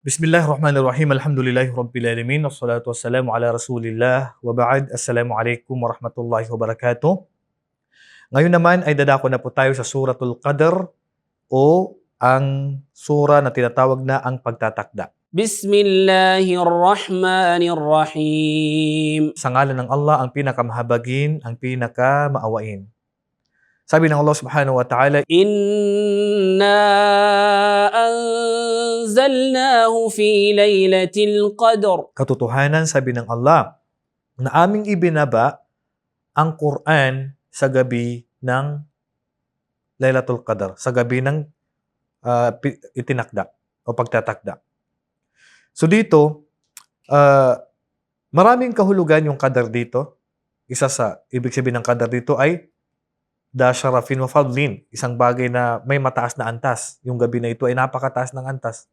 Bismillahirrahmanirrahim. Alhamdulillahi rabbil. Wassalatu wassalamu ala Rasulillah. Wa ba'd. Assalamualaikum warahmatullahi wabarakatuh. Ngayon naman ay dadako na po tayo sa Suratul Qadr o ang sura na tinatawag na ang pagtatakda. Bismillahirrahmanirrahim. Sa ngalan ng Allah, ang pinakamahabagin, ang pinakamaawain. Sabi ng Allah subhanahu wa ta'ala, Inna anzalnahu fi laylatil qadr. Katotohanan, sabi ng Allah, na aming ibinaba ang Quran sa gabi ng Laylatul Qadr, sa gabi ng uh, itinakda o pagtatakda. So dito, uh, maraming kahulugan yung kadar dito. Isa sa ibig sabihin ng kadar dito ay Dasharafin wa Fadlin, isang bagay na may mataas na antas. Yung gabi na ito ay napakataas ng antas.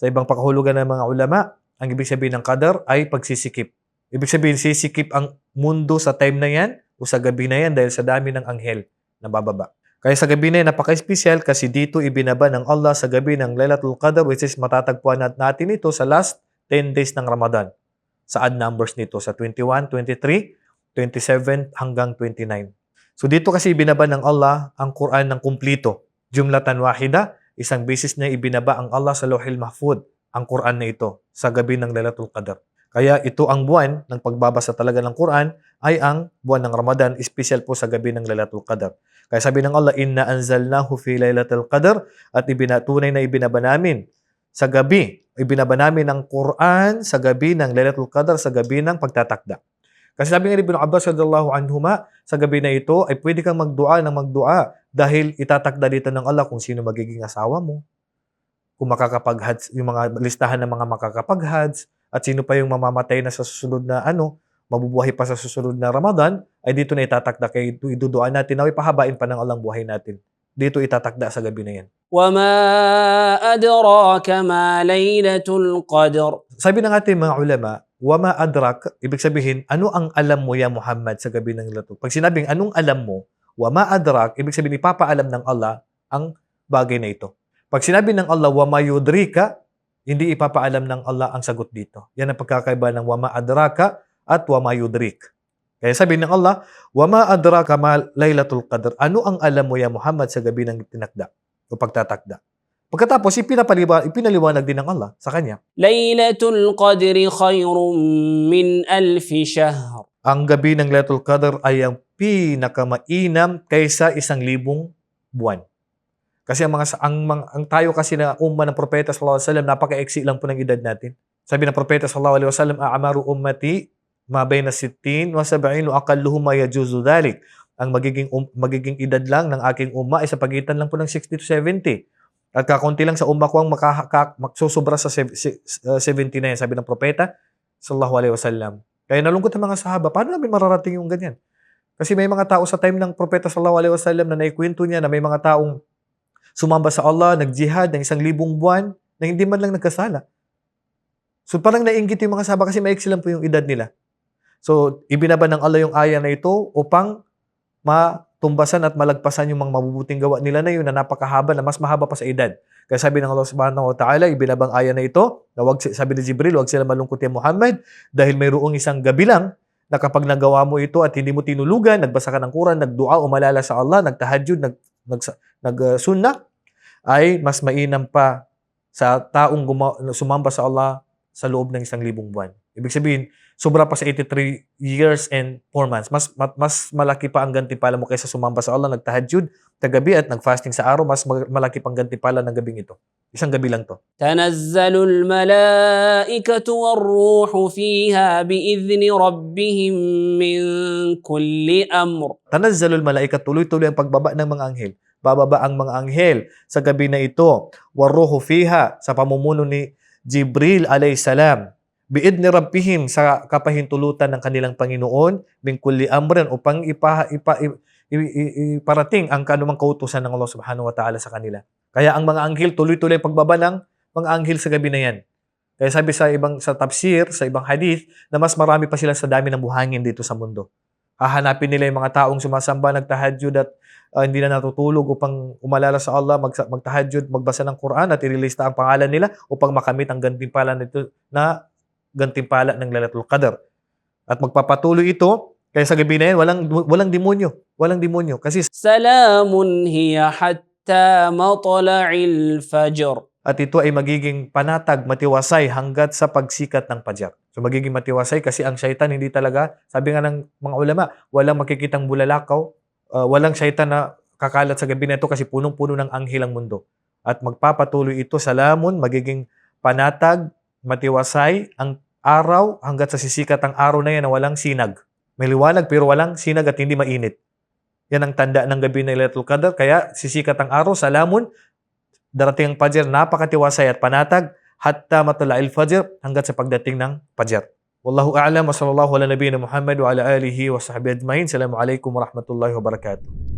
Sa ibang pakahulugan ng mga ulama, ang ibig sabihin ng Qadr ay pagsisikip. Ibig sabihin, sisikip ang mundo sa time na yan o sa gabi na yan dahil sa dami ng anghel na bababa. Kaya sa gabi na yan, napaka-espesyal kasi dito ibinaba ng Allah sa gabi ng Lailatul Qadr which is matatagpuan nat- natin ito sa last 10 days ng Ramadan. Sa odd numbers nito, sa 21, 23, 27 hanggang 29. So dito kasi ibinaba ng Allah ang Quran ng kumplito. Jumlatan wahida, isang beses na ibinaba ang Allah sa Lohil Mahfud ang Quran na ito sa gabi ng Lailatul Qadr. Kaya ito ang buwan ng pagbabasa talaga ng Quran ay ang buwan ng Ramadan, special po sa gabi ng Lailatul Qadr. Kaya sabi ng Allah, Inna anzalnahu fi Lailatul Qadr at ibinatunay na ibinaba namin sa gabi. Ibinaba namin ang Quran sa gabi ng Lailatul Qadr, sa gabi ng pagtatakda. Kasi sabi nga ni Ibn Abbas radiyallahu anhuma, sa gabi na ito ay pwede kang magdua ng magdua dahil itatakda dito ng Allah kung sino magiging asawa mo, kung makakapag-hads, yung mga listahan ng mga makakapag-hads, at sino pa yung mamamatay na sa susunod na ano, mabubuhay pa sa susunod na Ramadan, ay dito na itatakda kay iduduan natin na ipahabain pa ng Allah ang buhay natin. Dito itatakda sa gabi na yan. وما أدراك ما ليلة القدر Sabi ng ating mga ulama, wama adrak, ibig sabihin, ano ang alam mo ya Muhammad sa gabi ng Lailatul Pag sinabing anong alam mo, wama adrak, ibig sabihin ipapaalam ng Allah ang bagay na ito. Pag sinabi ng Allah, wama yudrika, hindi ipapaalam ng Allah ang sagot dito. Yan ang pagkakaiba ng wama adraka at wama yudrik. Kaya sabi ng Allah, wama adraka ma Lailatul Qadr. Ano ang alam mo ya Muhammad sa gabi ng tinakda o pagtatakda? Pagkatapos, ipinapaliwa, ipinaliwanag din ng Allah sa kanya. Laylatul Qadri khayrun min alfi shahr. Ang gabi ng Laylatul Qadr ay ang pinakamainam kaysa isang libong buwan. Kasi ang mga ang, ang, ang tayo kasi na umma ng propeta sallallahu alaihi wasallam napaka-eksi lang po ng edad natin. Sabi ng propeta sallallahu alaihi wasallam, "A'maru ummati ma bayna 60 wa 70 wa aqalluhum yajuzu dhalik." Ang magiging um, magiging edad lang ng aking umma ay sa pagitan lang po ng 60 to 70. At kakunti lang sa umma ko ang makaka, magsusobra sa sev- si- uh, 70 na yan, sabi ng propeta sallallahu alaihi wasallam. Kaya nalungkot ang mga sahaba, paano namin mararating yung ganyan? Kasi may mga tao sa time ng propeta sallallahu alaihi wasallam na naikwento niya na may mga taong sumamba sa Allah, nagjihad ng isang libong buwan na hindi man lang nagkasala. So parang nainggit yung mga sahaba kasi maiksi lang po yung edad nila. So ibinaba ng Allah yung aya na ito upang matumbasan at malagpasan yung mga mabubuting gawa nila na yun na napakahaba na mas mahaba pa sa edad. Kaya sabi ng Allah subhanahu wa ta'ala, ibinabang aya na ito, na wag, sabi ni Jibril, wag sila malungkot ya Muhammad dahil mayroong isang gabi lang na kapag nagawa mo ito at hindi mo tinulugan, nagbasa ka ng Quran, nagdua, umalala sa Allah, nagtahajjud, nag, nag, nag uh, sunnah, ay mas mainam pa sa taong guma- sumamba sa Allah sa loob ng isang libong buwan. Ibig sabihin, sobra pa sa 83 years and 4 months. Mas, mas, mas malaki pa ang gantimpala mo kaysa sumamba sa Allah, nagtahajud, tagabi at nagfasting sa araw, mas malaki pang gantimpala ng gabing ito. Isang gabi lang to. Tanazzalul malaikatu warruhu fiha biizni rabbihim min kulli amr. Tanazzalul malaika, tuloy-tuloy ang pagbaba ng mga anghel. Bababa ang mga anghel sa gabi na ito. Warruhu fiha, sa pamumuno ni Jibril alayhisalam Biid ni Rabbihim sa kapahintulutan ng kanilang Panginoon, min kulli amrin upang ipa, ipa, iparating ang kanumang kautusan ng Allah subhanahu wa ta'ala sa kanila. Kaya ang mga anghel, tuloy-tuloy pagbaba ng mga anghel sa gabi na yan. Kaya sabi sa ibang sa tafsir, sa ibang hadith, na mas marami pa sila sa dami ng buhangin dito sa mundo. Hahanapin nila yung mga taong sumasamba, nagtahajjud at ah, hindi na natutulog upang umalala sa Allah, mag, magtahajjud, magbasa ng Quran at ililista ang pangalan nila upang makamit ang gantimpala nito na gantimpala ng Lailatul Qadr. At magpapatuloy ito kaya sa gabi na yan, walang, walang demonyo. Walang demonyo. Kasi Salamun hiya hatta matla'il fajr. At ito ay magiging panatag, matiwasay hanggat sa pagsikat ng pajak. So magiging matiwasay kasi ang syaitan hindi talaga, sabi nga ng mga ulama, walang makikitang bulalakaw, uh, walang syaitan na kakalat sa gabi na ito kasi punong-puno ng anghel ang mundo. At magpapatuloy ito sa lamon, magiging panatag, matiwasay ang araw hanggat sa sisikat ang araw na yan na walang sinag. May liwanag pero walang sinag at hindi mainit. Yan ang tanda ng gabi ng Lailatul Qadr. Kaya sisikat ang araw sa lamon, darating ang Fajr, napakatiwasay at panatag, hatta matala il-Fajr, hanggat sa pagdating ng Fajr. Wallahu a'lam wa sallallahu ala nabiyina Muhammad wa ala alihi wa sahbihi ajma'in. Assalamualaikum warahmatullahi wabarakatuh.